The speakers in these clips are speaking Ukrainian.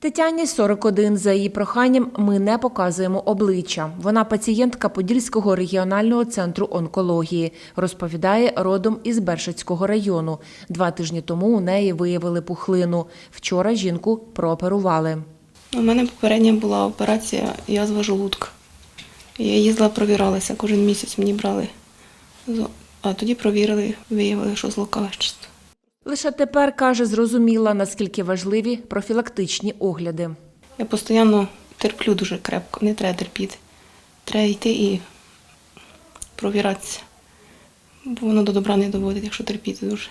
Тетяні 41. За її проханням ми не показуємо обличчя. Вона пацієнтка Подільського регіонального центру онкології. Розповідає родом із Бершицького району. Два тижні тому у неї виявили пухлину. Вчора жінку прооперували. У мене попередня була операція язва желудка. Я їздила, провіралася, кожен місяць мені брали. А тоді провірили, виявили, що злокачество. Лише тепер, каже, зрозуміла, наскільки важливі профілактичні огляди. Я постійно терплю дуже крепко, не треба терпіти. Треба йти і провіратися. Бо воно до добра не доводить, якщо терпіти дуже.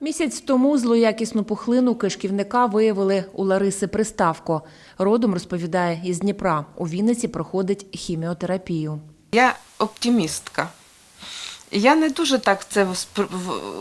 Місяць тому злоякісну пухлину кишківника виявили у Лариси Приставко. Родом розповідає із Дніпра. У Вінниці проходить хіміотерапію. Я оптимістка. Я не дуже так це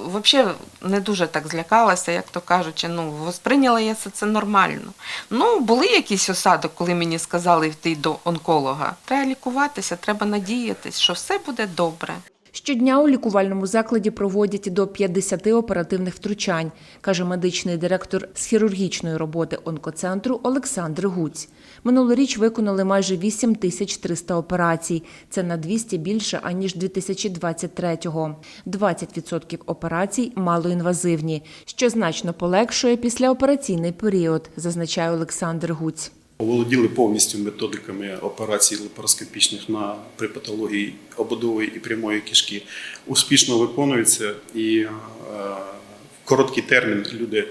взагалі не дуже так злякалася, як то кажучи. Ну, восприйняла я це, це нормально. Ну, були якісь осадок, коли мені сказали йти до онколога. Треба лікуватися, треба надіятись, що все буде добре. Щодня у лікувальному закладі проводять до 50 оперативних втручань, каже медичний директор з хірургічної роботи онкоцентру Олександр Гуць. Минулоріч виконали майже 8 тисяч 300 операцій. Це на 200 більше, аніж 2023-го. 20% операцій малоінвазивні, що значно полегшує післяопераційний період, зазначає Олександр Гуць. Володіли повністю методиками операцій лапароскопічних на при патології ободової і прямої кишки. Успішно виконуються і е, в короткий термін люди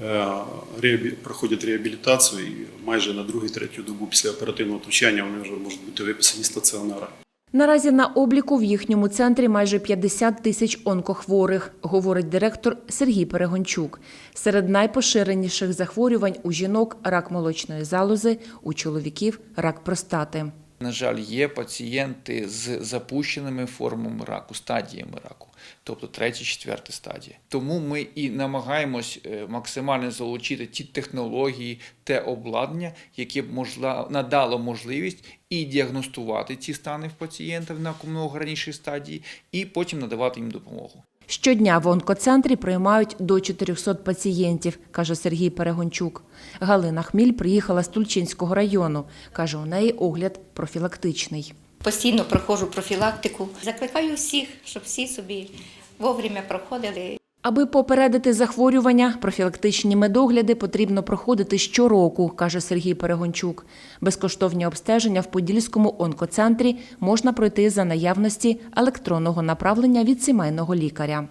е, проходять реабілітацію і майже на другу-третю добу після оперативного втручання вони вже можуть бути виписані стаціонара. Наразі на обліку в їхньому центрі майже 50 тисяч онкохворих, говорить директор Сергій Перегончук. Серед найпоширеніших захворювань у жінок рак молочної залози, у чоловіків рак простати. На жаль, є пацієнти з запущеними формами раку, стадіями раку, тобто третя, четверта стадія. Тому ми і намагаємось е, максимально залучити ті технології, те обладнання, яке б можла, надало можливість і діагностувати ці стани в пацієнтів на якомога ранішій стадії, і потім надавати їм допомогу. Щодня в онкоцентрі приймають до 400 пацієнтів, каже Сергій Перегончук. Галина Хміль приїхала з Тульчинського району. Каже, у неї огляд профілактичний. Постійно проходжу профілактику. Закликаю всіх, щоб всі собі вовремя проходили. Аби попередити захворювання, профілактичні медогляди потрібно проходити щороку, каже Сергій Перегончук. Безкоштовні обстеження в Подільському онкоцентрі можна пройти за наявності електронного направлення від сімейного лікаря.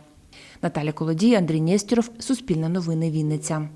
Наталя Колодій, Андрій Нєстєров, Суспільне новини Вінниця.